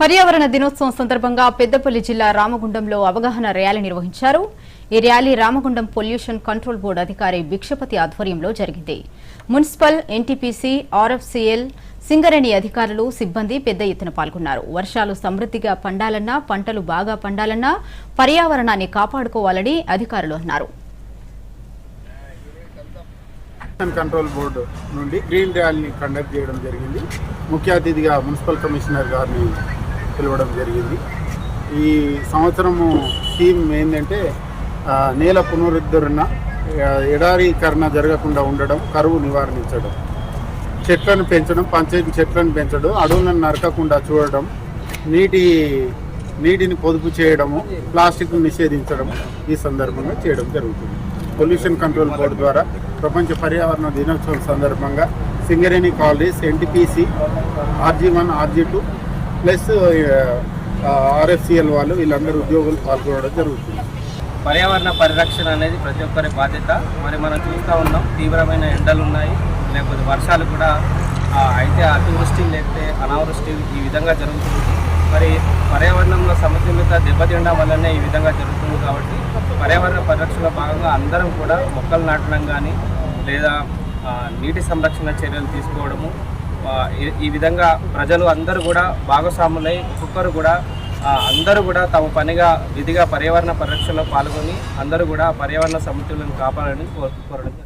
పర్యావరణ దినోత్సవం సందర్భంగా పెద్దపల్లి జిల్లా రామగుండంలో అవగాహన ర్యాలీ నిర్వహించారు. ఈ rally Ramagundam pollution control board అధికారి భిక్షపతి ఆధ్వర్యంలో జరిగింది. మున్సిపల్ ఎన్టీపీసీ ఆర్ఎఫ్సీఎల్ సింగరేణి అధికారులు సిబ్బంది పెద్ద ఎత్తున పాల్గొన్నారు. వర్షాలు సమృద్ధిగా పండాలన్నా పంటలు బాగా పండాలన్నా పర్యావరణాన్ని కాపాడుకోవాలని అధికారులు అన్నారు. కంట్రోల్ బోర్డు నుండి గ్రీన్ ర్యాలీని కండక్ట్ చేయడం జరిగింది. ముఖ్య అతిథిగా మున్సిపల్ కమిషనర్ గారిని పిలవడం జరిగింది. ఈ సంవత్సరము థీమ్ ఏంటంటే నేల పునరుద్ధరణ ఎడారీకరణ జరగకుండా ఉండడం కరువు నివారించడం. చెట్లను పెంచడం పంచాయతీ చెట్లను పెంచడం అడవులను నరకకుండా చూడడం నీటి నీటిని పొదుపు చేయడము ప్లాస్టిక్ను నిషేధించడం ఈ సందర్భంగా చేయడం జరుగుతుంది. పొల్యూషన్ కంట్రోల్ బోర్డు ద్వారా ప్రపంచ పర్యావరణ దినోత్సవం సందర్భంగా Singareni colonies NTPC RG one RG two plus RFCL వాళ్ళు వీళ్ళందరూ ఉద్యోగులు పాల్గొనడం జరుగుతుంది. పర్యావరణ పరిరక్షణ అనేది ప్రతి ఒక్కరి బాధ్యత. మరి మనం చూస్తూ ఉన్నాం తీవ్రమైన ఎండలు ఉన్నాయి. లేకపోతే వర్షాలు కూడా అయితే అతివృష్టి లేకపోతే అనావృష్టి ఈ విధంగా జరుగుతుంది. మరి పర్యావరణంలో సమతుల్యత దెబ్బతినడం వల్లనే ఈ విధంగా జరుగుతుంది కాబట్టి పర్యావరణ పరిరక్షణలో భాగంగా అందరం కూడా మొక్కలు నాటడం కానీ లేదా నీటి సంరక్షణ చర్యలు తీసుకోవడము ఈ- విధంగా ప్రజలు అందరూ కూడా భాగస్వాములై ఒక్కొక్కరు కూడా అందరూ కూడా తమ పనిగా విధిగా పర్యావరణ పరిరక్షణలో పాల్గొని అందరూ కూడా పర్యావరణ సమతుల్యం కాపాడాలని కోరు కోరడం జరుగుతుంది.